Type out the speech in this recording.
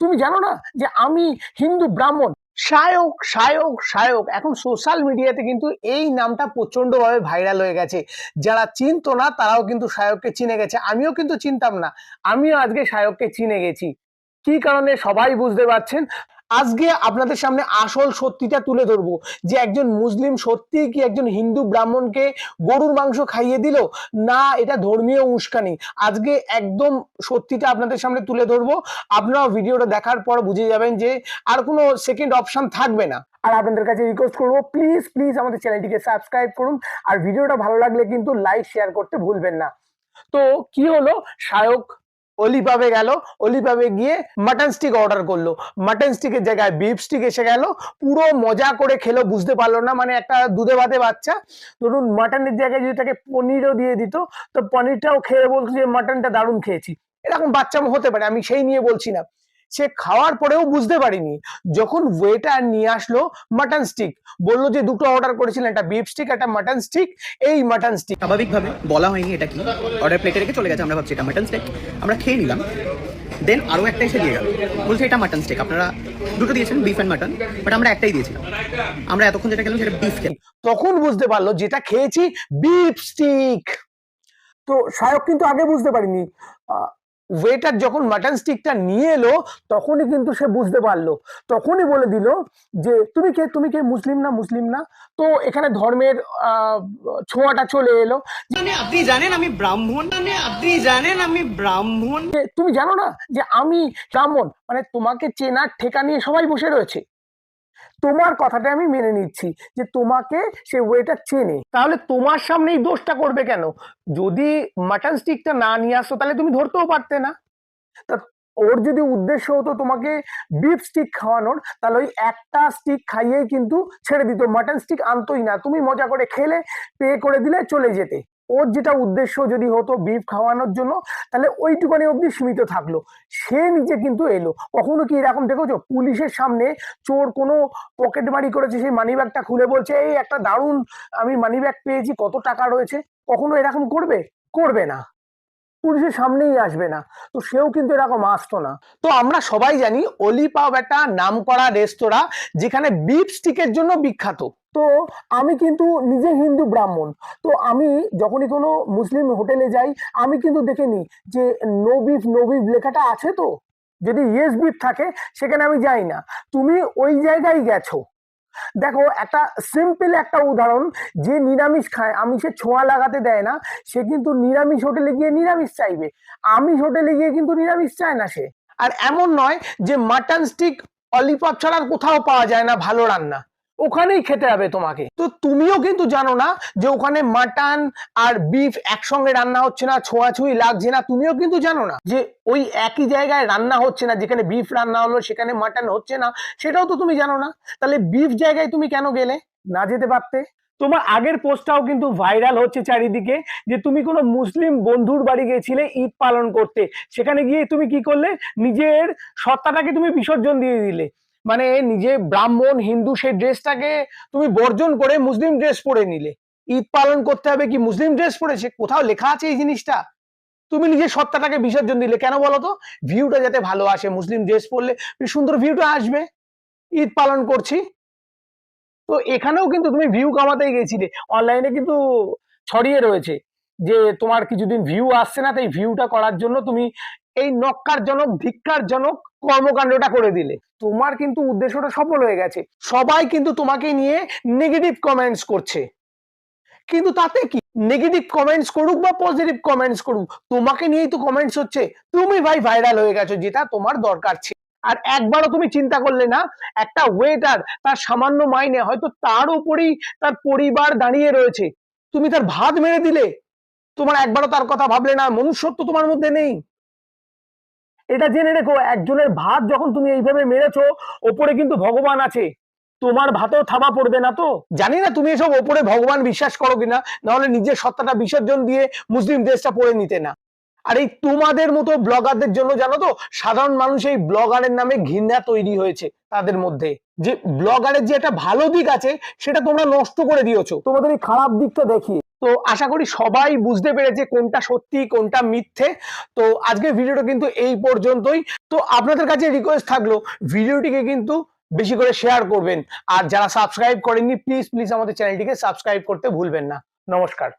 তুমি জানো না যে আমি হিন্দু ব্রাহ্মণ? সায়ক সায়ক সায়ক। এখন সোশ্যাল মিডিয়াতে কিন্তু এই নামটা প্রচন্ডভাবে ভাইরাল হয়ে গেছে। যারা চিনতো না, তারাও কিন্তু সায়ককে চিনে গেছে। আমিও কিন্তু চিনতাম না। আমিও আজকে সায়ককে চিনে গেছি। কি কারণে সবাই বুঝতে পারছেন? আজকে আপনাদের সামনে আসল সত্যিটা তুলে ধরবো, যে একজন মুসলিম সত্যি কি একজন হিন্দু ব্রাহ্মণকে গরুর মাংস খাইয়ে দিল? না, এটা ধর্মীয় উস্কানি। আজকে একদম সত্যিটা আপনাদের সামনে তুলে ধরবো। আপনারাও ভিডিওটা দেখার পর বুঝে যাবেন যে আর কোনো সেকেন্ড অপশন থাকবে না। আর আপনাদের কাছে রিকোয়েস্ট করব প্লিজ প্লিজ আমাদের চ্যানেলটিকে সাবস্ক্রাইব করুন। আর ভিডিওটা ভালো লাগলে কিন্তু লাইক শেয়ার করতে ভুলবেন না। তো কি হলো? শায়ক অলিপাবে গেল, অলিভাবে গিয়ে মাটন স্টিক অর্ডার করল। মাটন স্টিকের জায়গায় বিফ স্টিক এসে গেল, পুরো মজা করে খেলো, বুঝতে পারল না মানে একটা দুধে ভাতে বাচ্চা। ধরুন মাটনের জায়গায় যদি তাকে পনিরও দিয়ে দিত, তো পনিরটাও খেয়ে বলতো যে মাটনটা দারুণ খেয়েছি। এরকম বাচ্চা হতে পারে, আমি সেই নিয়ে বলছি না। সে খাওয়ার পরেও বুঝতে পারিনি। যখন ওয়েটার নিয়ে আসলো মাটন স্টিক বলল যে দুটো অর্ডার করেছিলেন একটা বিফ স্টিক একটা মাটন স্টিক এই মাটন স্টিক স্বাভাবিকভাবে বলা হয়নি এটা কি। অর্ডার প্লেটে রেখে চলে গেছে আমরা ভাবছি এটা মাটন স্টিক আমরা খেয়ে নিলাম। দেন আরও একটা এসে দিয়ে গেল। বলছে এটা মাটন স্টেক আপনারা দুটো দিয়েছেন বিফ অ্যান্ড মাটন বাট আমরা একটাই দিয়েছিলাম। আমরা এতক্ষণ যেটা খেলাম সেটা বিফ খেলাম। তখন বুঝতে পারল যেটা খেয়েছি বিফ স্টিক তো শায়ক কিন্তু আগে বুঝতে পারিনি। ওয়েটার যখন মাটন স্টিকটা নিয়ে এলো তখনই কিন্তু সে বুঝতে পারল। তখনই বলে দিল যে তুমি কে? তুমি কে? মুসলিম না? মুসলিম না? তো এখানে ধর্মের আহ, ছোঁয়াটা চলে এলো। মানে আপনি জানেন আমি ব্রাহ্মণ? মানে আপনি জানেন আমি ব্রাহ্মণ? তুমি জানো না যে আমি ব্রাহ্মণ? মানে তোমাকে চেনার ঠেকা নিয়ে সবাই বসে রয়েছে। তোমার কথাটা আমি মেনে নিচ্ছি যে তোমাকে সে ওয়েটার চেনে। তাহলে তোমার সামনেই দোষটা করবে কেন? যদি মাটন স্টিকটা না নিয়ে আসতো তাহলে তুমি ধরতেও পারতে না। তা ওর যদি উদ্দেশ্য হতো তোমাকে বিফ স্টিক খাওয়ানোর, তাহলে ওই একটা স্টিক খাইয়েই কিন্তু ছেড়ে দিত। মাটন স্টিক আনতোই না। তুমি মজা করে খেলে পে করে দিলে চলে যেতে। ওর যেটা উদ্দেশ্য যদি হতো বিফ খাওয়ানোর জন্য, তাহলে ওইটুকানি অবধি সীমিত থাকল। সে নিজে কিন্তু এলো। কখনো কি এরকম দেখেছ? পুলিশের সামনে চোর কোনো পকেট মারি করেছে, সেই মানি ব্যাগটা খুলে বলছে, এই একটা দারুণ, আমি মানি ব্যাগ পেয়েছি, কত টাকা রয়েছে? কখনো এরকম করবে? করবে না। পুলিশের সামনেই আসবে না। তো সেও কিন্তু এরকম আসতো না। তো আমরা সবাই জানি অলি পাও একটা নাম করা রেস্তোরাঁ যেখানে বিফ স্টিকের জন্য বিখ্যাত। তো আমি কিন্তু নিজে হিন্দু ব্রাহ্মণ। তো আমি যখনই কোনো মুসলিম হোটেলে যাই, আমি কিন্তু দেখে নিই যে নো বিফ নো বিফ লেখাটা আছে তো? যদি ইয়েস বিফ থাকে, সেখানে আমি যাই না। তুমি ওই জায়গায় গেছো। দেখো, একটা সিম্পল একটা উদাহরণ, যে নিরামিষ খায় আমিষের ছোঁয়া লাগাতে দেয় না, সে কিন্তু নিরামিষ হোটেলে গিয়ে নিরামিষ চাইবে। আমিষ হোটেলে গিয়ে কিন্তু নিরামিষ চায় না সে। আর এমন নয় যে মাটন স্টিক অলিপপ ছাড়া কোথাও পাওয়া যায় না ভালো রান্না। ওখানেই খেতে হবে তোমাকে। তো তুমিও কিন্তু জানো না যে ওখানে মাটন আর বিফ একসঙ্গে রান্না হচ্ছে না, ছোঁয়াছুঁই লাগছে না, তুমিও কিন্তু জানো না যে ওই একই জায়গায় রান্না হচ্ছে না, যেখানে বিফ রান্না হলো, সেখানে মাটন হচ্ছে না, সেটাও তো তুমি জানো না। তাহলে বিফ জায়গায় তুমি কেন গেলে? না যেতে পারতে। তোমার আগের পোস্টটাও কিন্তু ভাইরাল হচ্ছে চারিদিকে যে তুমি কোনো মুসলিম বন্ধুর বাড়ি গিয়েছিলে ঈদ পালন করতে। সেখানে গিয়ে তুমি কি করলে? নিজের সত্তাটাকে তুমি বিসর্জন দিয়ে দিলে। মানে নিজে ব্রাহ্মণ, হিন্দু, সেই ড্রেসটাকে তুমি বর্জন করে মুসলিম ড্রেস পরে নিলে। ঈদ পালন করতে হবে কি মুসলিম ড্রেস পরেছে? কোথাও লেখা আছে এই জিনিসটা? তুমি নিজের সত্তাটাকে বিসর্জন দিলে কেন বলো তো? ভিউটা যাতে ভালো আসে, মুসলিম ড্রেস পরলে সুন্দর ভিউটা আসবে? ঈদ পালন করছি। তো এখানেও কিন্তু তুমি ভিউ কামাতেই গেছিলে। অনলাইনে কিন্তু ছড়িয়ে রয়েছে যে তোমার কিছুদিন ভিউ আসছে না, তাই ভিউটা করার জন্য তুমি এই নক্কারজনক, ধিক্কারজনক কর্মকাণ্ডটা করে দিলে। তোমার কিন্তু উদ্দেশ্যটা সফল হয়ে গেছে। সবাই কিন্তু তোমাকে নিয়ে নেগেটিভ কমেন্টস করছে। কিন্তু তাতে কি? নেগেটিভ কমেন্টস করুক বা পজিটিভ কমেন্টস করুক, তোমাকে নিয়েই তো কমেন্টস হচ্ছে। তুমি ভাই ভাইরাল হয়ে গেছো, যেটা তোমার দরকার ছিল আর একবারও তুমি চিন্তা করলে না, একটা ওয়েটার তার সামান্য মাইনে হয়তো তার উপরেই তার পরিবার দাঁড়িয়ে রয়েছে। তুমি তার ভাত মেরে দিলে। তোমার একবারও তার কথা ভাবলে না, মনুষ্যত্ব তোমার মধ্যে নেই। এটা জেনে রেখো, একজনের ভাত যখন তুমি এইভাবে মেরেছো, ওপরে কিন্তু ভগবান আছে। তোমার ভাতেও থাবা পড়বে না তো? জানি না তুমি এসব ওপরে ভগবান বিশ্বাস করো কিনা, নাহলে নিজের সত্তাটা বিসর্জন দিয়ে মুসলিম দেশটা পড়ে নিতে না। আর এই তোমাদের মতো ব্লগারদের জন্য জানো তো, সাধারণ মানুষ এই ব্লগারের নামে ঘৃণা তৈরি হয়েছে তাদের মধ্যে। যে ব্লগারের যে একটা ভালো দিক আছে, সেটা তোমরা নষ্ট করে দিয়েছ। তোমাদের এই খারাপ দিকটা দেখিয়ে। তো আশা করি সবাই বুঝতে পেরেছে কোনটা সত্যি, কোনটা মিথ্যে। তো আজকে ভিডিওটা কিন্তু এই পর্যন্তই। তো আপনাদের কাছে রিকোয়েস্ট থাকল, ভিডিওটিকে কিন্তু বেশি করে শেয়ার করবেন। আর যারা সাবস্ক্রাইব করেননি প্লিজ প্লিজ আমাদের চ্যানেলটিকে সাবস্ক্রাইব করতে ভুলবেন না। নমস্কার।